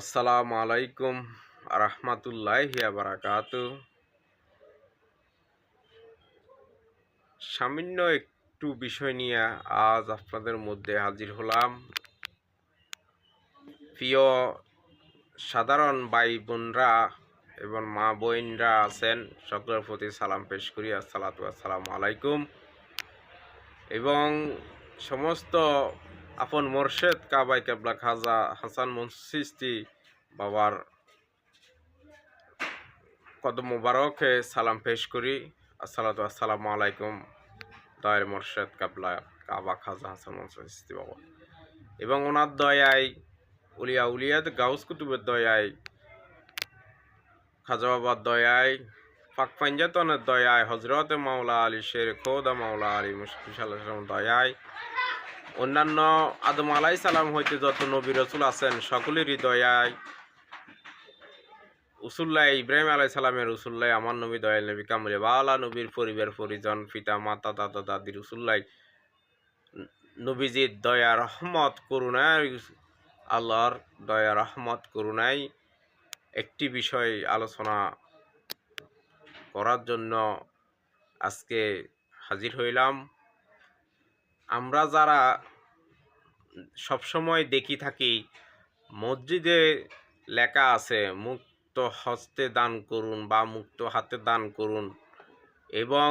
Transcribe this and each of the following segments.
আসসালামু আলাইকুম রহমতুল্লাহ বারাকাত সামান্য একটু বিষয় নিয়ে আজ আপনাদের মধ্যে হাজির হলাম। প্রিয় সাধারণ ভাই বোনরা এবং মা বোনরা আছেন, সকলের প্রতি সালাম পেশ করি। আসসালাতু আসসালামু আলাইকুম। এবং সমস্ত আপন মোর্শেদ কাবাই কেবলা খাজা, হাসান মুন্সিস্তি বাবার কদম মুবারকে সালাম পেশ করি। আসসালাতু আসসালামু আলাইকুম দয়ের মোর্শেদ, কাবলা, কাবা, খাজা, হাসান মুন্সিস্তি বাবা। এবং ওনার দয়ায়, উলিয়া উলিয়াদ গাউস কুতুবের দয়ায়, খাজা বাবার দয়ায়, পাক পাঞ্জাতনের দয়ায় হজরত মাওলা আলী শের খোদা মাওলা আলী মুশকিল দয়ায় অন্যান্য আদম আলাই সালাম হইতে যত নবী রসুল আছেন সকলেরই দয়ায় উসুল্লাহ ইব্রাহিম আলাই সালামের উসুল্লাহ, আমার নবী দয়াল নবী কামরে বালা নবীর পরিবার, পরিজন, পিতা, মাতা, দাদা, দাদির উসুল্লাহ। নবীজির দয়া, রহমত করুণায় আল্লাহর দয়া, রহমত করুণায় একটি বিষয় আলোচনা করার জন্য আজকে হাজির হইলাম। আমরা যারা সবসময় দেখি থাকি, মসজিদে লেখা আছে, মুক্ত হস্তে দান করুন বা মুক্ত হাতে দান করুন এবং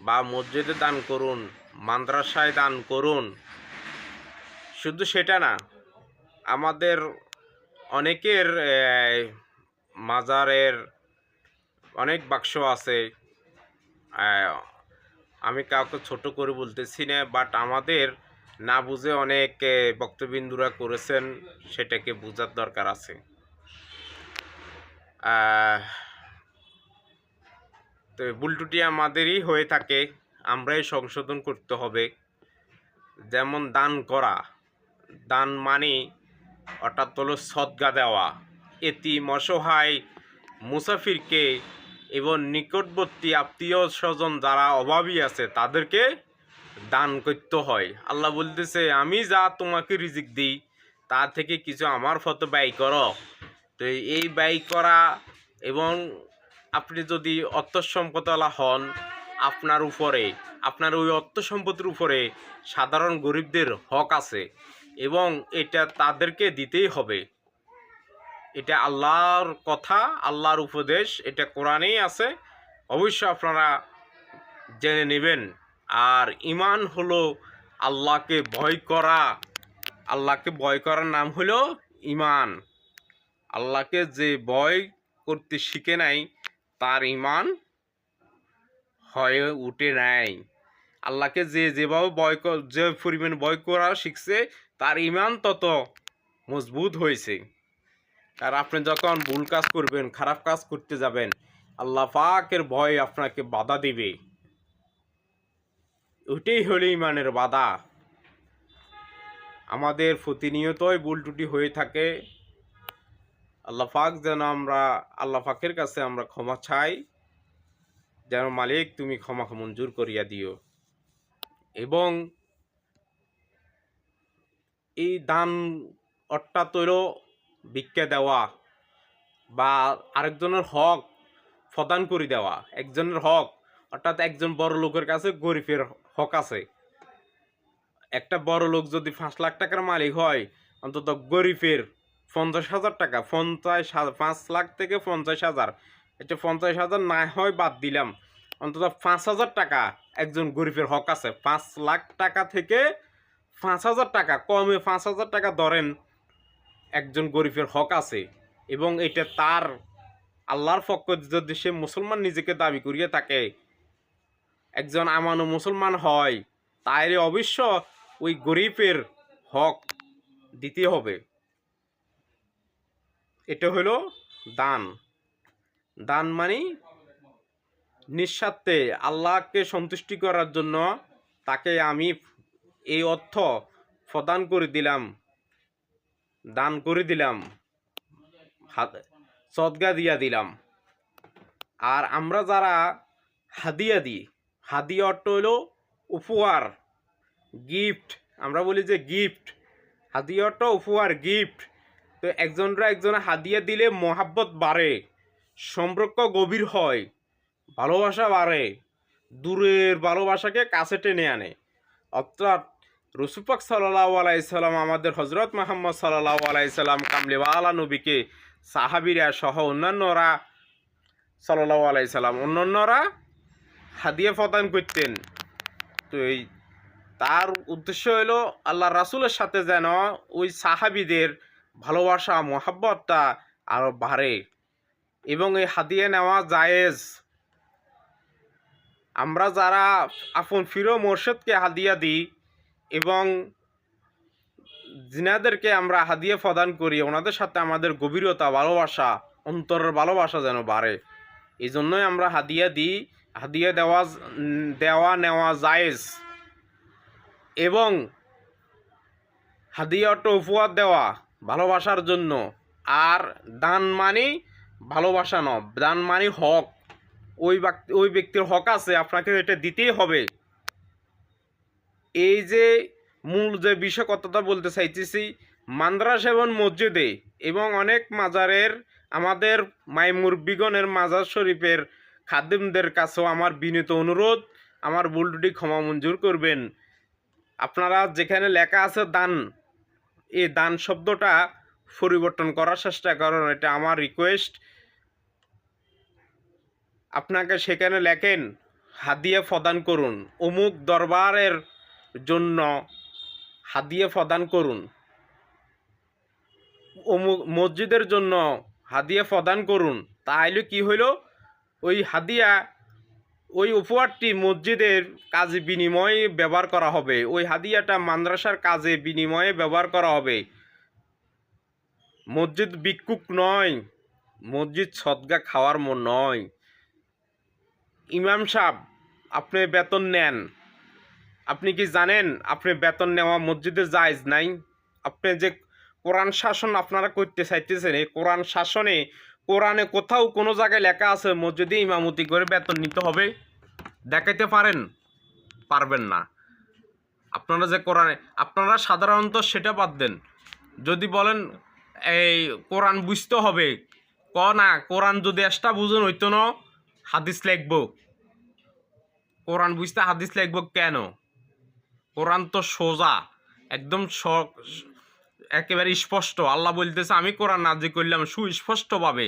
বা মসজিদে দান করুন, মাদ্রাসায় দান করুন। শুধু সেটা না, আমাদের অনেকের মাজারের অনেক বাক্স আছে আমি কাউকে ছোট করে বলতেছি না বাট আমাদের না বুঝে অনেক বক্তবিন্দুরা করেছেন, সেটাকে বোঝার দরকার আছে। তো ভুলটুটি আমাদেরই হয়ে থাকে, আমরাই সংশোধন করতে হবে। যেমন দান করা, দান মানে অর্থাৎ হলো সদ্গা দেওয়া। এটি অসহায় মুসাফিরকে এবং নিকটবর্তী আত্মীয় স্বজন যারা অভাবী আছে, তাদেরকে দান করতে হয়। আল্লাহ বলতেছে, আমি যা তোমাকে রিজিক দিই, তা থেকে কিছু আমার ফটো ব্যয় করো। তো এই ব্যয় করা এবং আপনি যদি অর্থ সম্পদওয়ালা হন, আপনার উপরে, আপনার ওই অর্থ সম্পদের উপরে সাধারণ গরিবদের হক আছে এবং এটা তাদেরকে দিতেই হবে। এটা আল্লাহর কথা, আল্লাহর উপদেশ, এটা কোরআনেই আছে। অবশ্যই আপনারা জেনে নেবেন। আর ইমান হলো আল্লাহকে ভয় করা। আল্লাহকে ভয় করার নাম হলো ইমান আল্লাহকে যে ভয় করতে শিখে নাই, তার ইমান হয়ে উঠে নাই। আল্লাহকে যে যেভাবে ভয় কর- যে পরিমাণ ভয় করা শিখছে, তার ইমান তত মজবুত হয়েছে। আর আপনি যখন ভুল কাজ করবেন, খারাপ কাজ করতে যাবেন, আল্লাহ পাকের ভয় আপনাকে বাধা দিবে। ওইটাই হলো ইমানের বাধা। আমাদের প্রতিনিয়তই ভুল ত্রুটি হয়ে থাকে। আল্লাহ পাক যেন আমরা, আল্লাহ পাকের কাছে আমরা ক্ষমা চাই। যেন মালিক তুমি ক্ষমা মঞ্জুর করিয়া দিও। এবং এই দান অর্থাৎ হইল ভিক্ষা দেওয়া বা আরেকজনের হক প্রদান করে দেওয়া, একজনের হক, অর্থাৎ একজন বড় লোকের কাছে গরিবের হক আছে। একটা বড় লোক যদি পাঁচ লাখ টাকার মালিক হয়, অন্তত গরিবের পঞ্চাশ হাজার টাকা, পঞ্চাশ পাঁচ লাখ থেকে পঞ্চাশ হাজার, এটা পঞ্চাশ হাজার না হয় বাদ দিলাম, অন্তত পাঁচ হাজার টাকা একজন গরিবের হক আছে। পাঁচ লাখ টাকা থেকে পাঁচ হাজার টাকা, কমে পাঁচ হাজার টাকা ধরেন একজন গরিবের হক আছে এবং এটা তার আল্লাহর পক্ষ যদি সে মুসলমান নিজেকে দাবি করিয়ে থাকে, একজন আমানো মুসলমান হয়, তাইলে অবশ্য ওই গরিবের হক দিতে হবে। এটা হলো দান। দান মানে নিঃস্বার্থে আল্লাহকে সন্তুষ্টি করার জন্য তাকে আমি এই অর্থ প্রদান করে দিলাম। দান করে দিলাম, হাত, সদগা দিয়া দিলাম। আর আমরা যারা হাদিয়া দিই, হাদিয়া অর্থ হলো উপহার গিফট আমরা বলি যে গিফট হাদিয়া অর্থ উপহার গিফট তো একজনরা একজনে হাদিয়া দিলে মহাব্বত বাড়ে, সম্পর্ক গভীর হয়, ভালোবাসা বাড়ে, দূরের ভালোবাসাকে কাছে টেনে আনে। অর্থাৎ রসুপাক সাল্লাহ আলাইসাল্লাম আমাদের হজরত মোহাম্মদ সাল্লাহ আলাইসাল্লাম কামলিওয়ালা নবীকে, সাহাবিরা সহ অন্যান্যরা সাল্লাহ আলাইসাল্লাম অন্যান্যরা হাদিয়া প্রদান করতেন। তো এই তার উদ্দেশ্য হলো আল্লাহ রাসুলের সাথে যেন ওই সাহাবিদের ভালোবাসা, মহাব্বতটা আরও বাড়ে এবং এই হাদিয়া নেওয়া জায়েজ। আমরা যারা আপন ফিরো মোর্শেদকে হাদিয়া দিই এবং জিনাদেরকে আমরা হাদিয়া প্রদান করি, ওনাদের সাথে আমাদের গভীরতা, ভালোবাসা, অন্তরের ভালোবাসা যেন বাড়ে। এই জন্যই আমরা হাদিয়া দিই, হাদিয়া দেওয়া দেওয়া নেওয়া জায়েজ। এবং হাদিয়াটা উপহার দেওয়া, ভালোবাসার জন্য। আর দান মানে ভালোবাসা ন দান মানে হক। ওই ব্যক্তি ওই ব্যক্তির হক আছে, আপনাকে এটা দিতেই হবে। এই যে মূল যে বিষয় কথাটা বলতে চাইতেছি, মাদ্রাস এবং মসজিদে এবং অনেক মাজারের, আমাদের মাই মুরব্বীগণের মাজার শরীফের খাদিমদের কাছেও আমার বিনীত অনুরোধ, আমার ভুলটুটি ক্ষমা মঞ্জুর করবেন। আপনারা যেখানে লেখা আছে দান, এই দান শব্দটা পরিবর্তন করার চেষ্টা করুন, এটা আমার রিকোয়েস্ট আপনাকে সেখানে লেখেন, হাদিয়া প্রদান করুন। অমুক দরবারের জন্য হাদিয়ে প্রদান করুন। অমুক মসজিদের জন্য হাদিয়া প্রদান করুন। তাহলে কি হইল? ওই হাদিয়া, ওই উপহারটি মসজিদের কাজে বিনিময়ে ব্যবহার করা হবে। ওই হাদিয়াটা মাদ্রাসার কাজে বিনিময়ে ব্যবহার করা হবে। মসজিদ বিক্ষুক নয়, মসজিদ সদগা খাওয়ার মন নয়। ইমাম সাহেব, আপনি বেতন নেন। আপনি কি জানেন আপনি বেতন নেওয়া মসজিদে জায়জ নাই? আপনি যে কোরআন শাসন আপনারা করতে চাইতেছেন, এই কোরআন শাসনে, কোরআনে কোথাও কোনো জায়গায় লেখা আছে মসজিদে ইমামতি করে বেতন নিতে হবে? দেখাইতে পারেন? পারবেন না। আপনারা যে কোরআনে, আপনারা সাধারণত সেটা বাদ দেন। যদি বলেন, এই কোরআন বুঝতে হবে। ক, না, কোরআন যদি এসটা বুঝুন, হইতো না, হাদিস লিখব। কোরআন বুঝতে হাদিস লিখব কেন? কোরআন তো সোজা, একদম একেবারে স্পষ্ট। আল্লাহ বলতেছে, আমি কোরআন নাজিল করলাম সুস্পষ্টভাবে।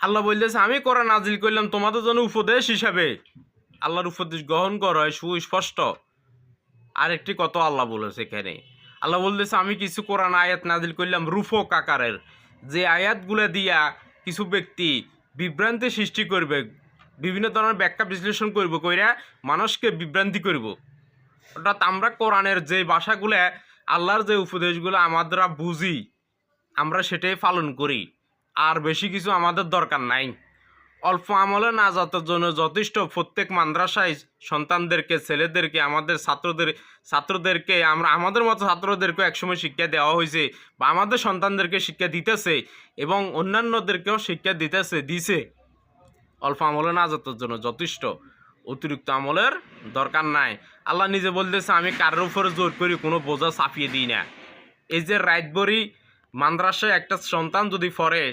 আল্লাহ বলতেছে, আমি কোরআন নাজিল করলাম তোমাদের জন্য উপদেশ হিসাবে। আল্লাহর উপদেশ গ্রহণ করো, হয় সুস্পষ্ট। আরেকটি কত আল্লাহ বলেছে এখানে। আল্লাহ বলতেছে, আমি কিছু কোরআন আয়াত নাজিল করলাম রূপক আকারের। যে আয়াতগুলো দিয়া কিছু ব্যক্তি বিভ্রান্তি সৃষ্টি করবে বিভিন্ন ধরনের ব্যাখ্যা বিশ্লেষণ করব, কইরা মানুষকে বিভ্রান্তি করব। অর্থাৎ আমরা কোরআনের যে ভাষাগুলো, আল্লাহর যে উপদেশগুলো আমাদেরা বুঝি, আমরা সেটাই পালন করি। আর বেশি কিছু আমাদের দরকার নাই। অল্প আমলে না যাতার জন্য যথেষ্ট প্রত্যেক মাদ্রাসায় সন্তানদেরকে, ছেলেদেরকে, আমাদের ছাত্রদের, ছাত্রদেরকে, আমরা, আমাদের মতো ছাত্রদেরকে একসময় শিক্ষা দেওয়া হয়েছে বা আমাদের সন্তানদেরকে শিক্ষা দিতেছে এবং অন্যান্যদেরকেও শিক্ষা দিতেছে, দিছে। অল্প আমলে না যাতার জন্য যথেষ্ট। অতিরিক্ত আমলের দরকার নাই। আল্লাহ নিজে বলতেছে, আমি কারোর উপরে জোর করি, কোনো বোঝা চাপিয়ে দিই না। এই যে রাতবরি মাদ্রাসায় একটা সন্তান যদি পড়ে,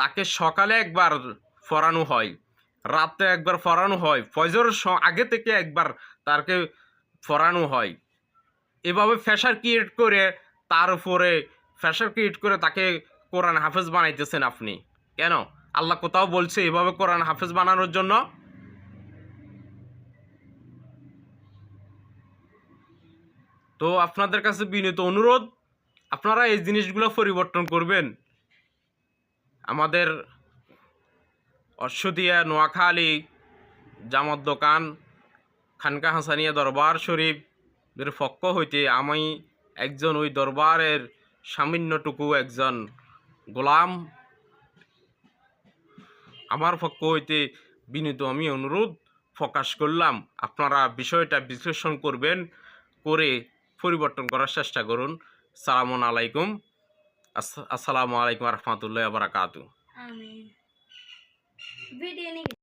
তাকে সকালে একবার পড়ানো হয়, রাতে একবার পড়ানো হয়, ফজর আগে থেকে একবার তাকে পড়ানো হয়। এভাবে ফ্যাশার ক্রিয়েট করে, তার উপরে ফ্যাশার ক্রিয়েট করে তাকে কোরআন হাফেজ বানাইতেছেন আপনি। কেন? আল্লাহ কোথাও বলছে এভাবে কোরআন হাফেজ বানানোর জন্য? তো আপনাদের কাছে বিনীত অনুরোধ, আপনারা এই জিনিসগুলো পরিবর্তন করবেন। আমাদের অশ্বদিয়া, নোয়াখালী, জামত দোকান, খানকা হাসানিয়া দরবার শরীফ, এর পক্ষ হইতে আমি একজন ওই দরবারের সামান্যটুকু একজন গোলাম আমার পক্ষ হইতে বিনীত আমি অনুরোধ প্রকাশ করলাম। আপনারা বিষয়টা বিশ্লেষণ করবেন, করে পরিবর্তন করার চেষ্টা করুন। সালাম আলাইকুম। আসসালামু আলাইকুম রহমতুল্লাহ বারাকাতু